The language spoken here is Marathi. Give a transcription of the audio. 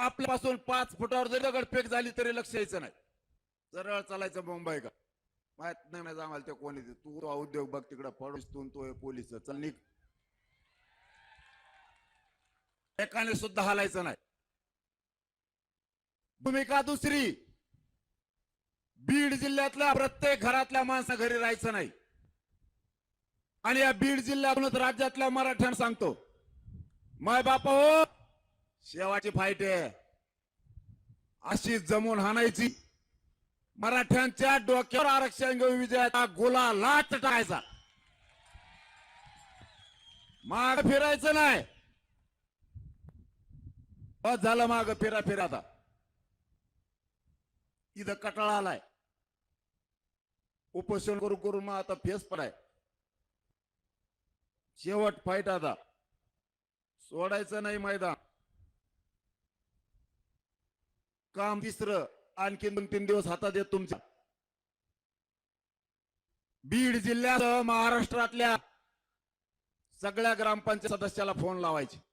आपल्यापासून पाच फुटावर जरी दगडफेक झाली तरी लक्ष यायचं नाही. सरळ चालायचं मुंबई का? माहीत नाही आम्हाला ते कोणी ते. तू उद्योग बघ तिकडं पडूस तू तो पोलीस. चल निघ. एकाने सुद्धा हलायचं नाही. भूमिका दुसरी. बीड जिल्ह्यातल्या प्रत्येक घरातल्या माणसा घरी राहायचं नाही. आणि या बीड जिल्ह्यातूनच राज्यातल्या मराठ्यांना सांगतो. माय बापा हो! शेवाची फाईट आहे. अशी जमून हाणायची. मराठ्यांच्या डोक्यावर आरक्षण घेऊन विजयाचा गोला लाट टाकायचा. माग फिरायचं नाही. बस झालं माग फिरा फिरा आता. इथं कटाळा आलाय. उपोषण करून करून मग आता फेस पडाय. शेवट फाईट आता. सोडायचं नाही मैदान. काम तिसरं आणखी दोन तीन दिवस हातात येत तुमच्या. बीड जिल्ह्यात महाराष्ट्रातल्या सगळ्या ग्रामपंचायत सदस्याला फोन लावायचे.